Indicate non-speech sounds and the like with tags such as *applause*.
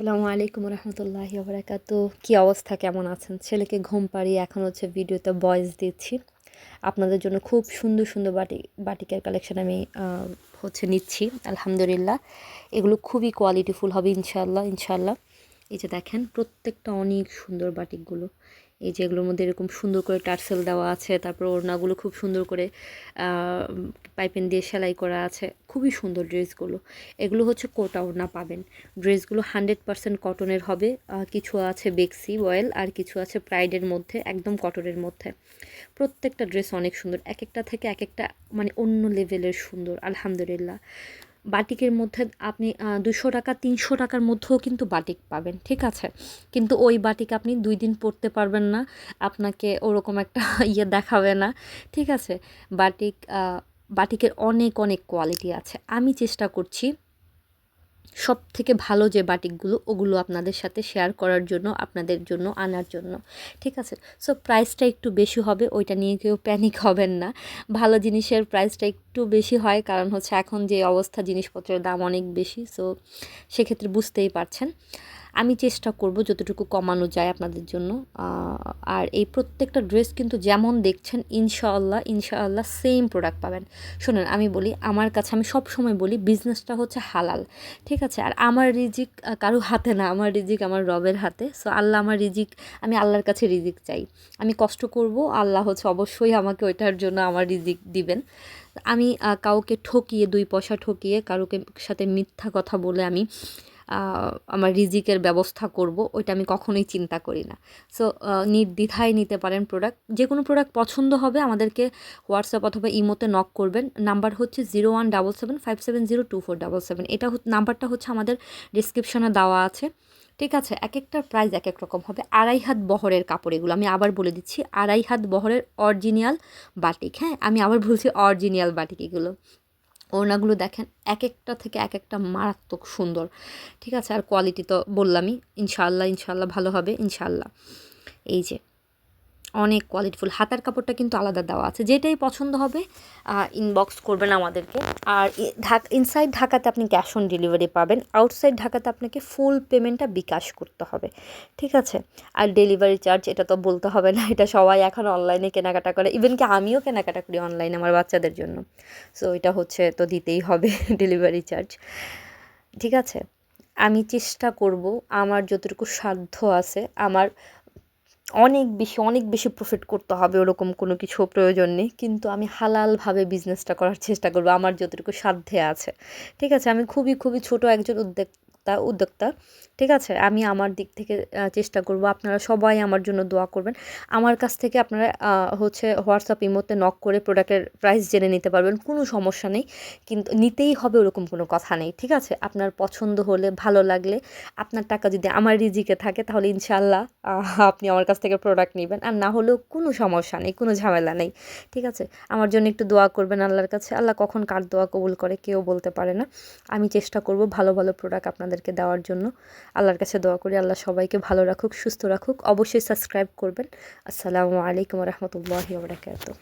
আসসালামু আলাইকুম রহমতুল্লাহি তো কী অবস্থা? কেমন আছেন? ছেলেকে ঘুম পাড়িয়ে এখন হচ্ছে ভিডিওতে ভয়েস দিচ্ছি। আপনাদের জন্য খুব সুন্দর সুন্দর বাটি, বাটিকের কালেকশন আমি হচ্ছে নিচ্ছি, আলহামদুলিল্লাহ। এগুলো খুবই কোয়ালিটিফুল হবে ইনশাল্লাহ ইনশাল্লাহ এই যে দেখেন, প্রত্যেকটা অনেক সুন্দর বাটিকগুলো। এই যে এগুলোর মধ্যে এরকম সুন্দর করে টার্সেল দেওয়া আছে, তারপর ওড়নাগুলো খুব সুন্দর করে পাইপেন দিয়ে সেলাই করা আছে। খুবই সুন্দর ড্রেসগুলো। এগুলো হচ্ছে কোটা ওড়না পাবেন। ড্রেসগুলো হান্ড্রেড পারসেন্ট কটনের হবে। কিছু আছে বেক্সি ওয়েল আর কিছু আছে প্রাইডের মধ্যে, একদম কটনের মধ্যে। প্রত্যেকটা ড্রেস অনেক সুন্দর। এক একটা থেকে এক একটা মানে অন্য লেভেলের সুন্দর, আলহামদুলিল্লাহ। বাটিকের মধ্যে আপনি দুশো টাকা, তিনশো টাকার মধ্যেও কিন্তু বাটিক পাবেন, ঠিক আছে? কিন্তু ওই বাটিক আপনি দুই দিন পরতে পারবেন না, আপনাকে ওরকম একটা *laughs* ইয়ে দেখাবে না, ঠিক আছে? বাটিক বাটিকের অনেক অনেক কোয়ালিটি আছে। আমি চেষ্টা করছি সব থেকে ভালো যে বাটিকগুলো, ওগুলো আপনাদের সাথে শেয়ার করার জন্য, আপনাদের জন্য, আনার জন্য। ঠিক আছে? সো প্রাইসটা একটু বেশি হবে, ওইটা নিয়ে কেউ প্যানিক হবেন না। ভালো জিনিসের প্রাইসটা একটু বেশি হয়, কারণ হচ্ছে এখন যে অবস্থা, জিনিসপত্রের দাম অনেক বেশি। সো সেক্ষেত্রে বুঝতেই পারছেন। আমি চেষ্টা করব যতটুকু কমানো যায় আপনাদের জন্য। আর এই প্রত্যেকটা ড্রেস কিন্তু যেমন দেখছেন, ইনশাআল্লাহ ইনশাআল্লাহ সেম প্রোডাক্ট পাবেন। শুনুন, আমি বলি, আমার কাছে আমি সব সময় বলি বিজনেসটা হচ্ছে হালাল, ঠিক আছে? আর আমার রিজিক কারও হাতে না, আমার রিজিক আমার রবের হাতে। সো আল্লাহ আমার রিজিক, আমি আল্লাহর কাছে রিজিক চাই। আমি কষ্ট করব, আল্লাহ হচ্ছে অবশ্যই আমাকে ওইটার জন্য আমার রিজিক দিবেন। আমি কাউকে ঠকিয়ে, দুই পয়সা ঠকিয়ে, কারোকে সাথে মিথ্যা কথা বলে আমি আমার রিজিকের ব্যবস্থা করব, ওইটা আমি কখনোই চিন্তা করি না। সো নির্দ্বিধায় নিতে পারেন প্রোডাক্ট যে কোনো প্রোডাক্ট পছন্দ হবে, আমাদেরকে হোয়াটসঅ্যাপ অথবা ইমোতে নক করবেন। নাম্বার হচ্ছে zero one double seven five seven zero two four double seven. এটা নাম্বারটা হচ্ছে আমাদের ডিসক্রিপশনে দেওয়া আছে। ঠিক আছে এক একটার প্রাইস এক এক রকম হবে। আড়াই হাত বহরের কাপড় এগুলো। আমি আবার বলে দিচ্ছি, আড়াই হাত বহরের অরিজিনাল বাটিক হ্যাঁ আমি আবার বলছি অরিজিনাল বাটিক এগুলো। ওড়নাগুলো দেখেন এক একটা থেকে এক একটা মারাত্মক সুন্দর। ঠিক আছে? আর কোয়ালিটি তো বললামই ইনশাল্লাহ ইনশাল্লাহ ভালো হবে ইনশাল্লাহ এই যে অনেক কোয়ালিটিফুল হাতার কাপড়টা কিন্তু আলাদা দেওয়া আছে। যেটাই পছন্দ হবে ইনবক্স করবেন আমাদেরকে। আর ঢাক ইনসাইড ঢাকাতে আপনি ক্যাশ অন ডেলিভারি পাবেন। আউটসাইড ঢাকাতে আপনাকে ফুল পেমেন্টটা বিকাশ করতে হবে। ঠিক আছে? আর ডেলিভারি চার্জ এটা তো বলতে হবে না। এটা সবাই এখন অনলাইনে কেনাকাটা করে। ইভেন কি আমিও কেনাকাটা করি অনলাইনে আমার বাচ্চাদের জন্য। সো এটা হচ্ছে, তো দিতেই হবে *laughs* ডেলিভারি চার্জ ঠিক আছে? আমি চেষ্টা করব, আমার যতটুকু সাধ্য আছে, আমার অনেক বেশি অনেক বেশি প্রফিট করতে হবে, ওরকম কোনো কিছু প্রয়োজন নেই। কিন্তু আমি হালালভাবে বিজনেসটা করার চেষ্টা করব, আমার যতটুকু সাধ্যে আছে। ঠিক আছে, আমি খুবই খুবই ছোট একজন উদ্যোক্তা উদ্যোক্তা, ঠিক আছে? আমি আমার দিক থেকে চেষ্টা করব। আপনারা সবাই আমার জন্য দোয়া করবেন। আমার কাছ থেকে আপনারা হচ্ছে হোয়াটসঅ্যাপ ইমোতে নক করে প্রোডাক্টের প্রাইস জেনে নিতে পারবেন। কোনো সমস্যা নেই। কিন্তু নিতেই হবে ওরকম কোনো কথা নেই, ঠিক আছে? আপনার পছন্দ হলে, ভালো লাগলে, আপনার টাকা যদি আমার রিজিকে থাকে, তাহলে ইনশাল্লাহ আপনি আমার কাছ থেকে প্রোডাক্ট নেবেন। আর না হলেও কোনো সমস্যা নেই, কোনো ঝামেলা নেই, ঠিক আছে? আমার জন্য একটু দোয়া করবেন আল্লাহর কাছে। আল্লাহ কখন কার দোয়া কবুল করে, কেউ বলতে পারে না। আমি চেষ্টা করব ভালো ভালো প্রোডাক্ট আপনাদেরকে দেওয়ার জন্য। আল্লাহর কাছে দোয়া করি, আল্লাহ সবাইকে ভালো রাখুক, সুস্থ রাখুক। অবশ্যই সাবস্ক্রাইব করবেন। আসসালামু আলাইকুম রহমতুল্লাহ ওবরাকাতুহ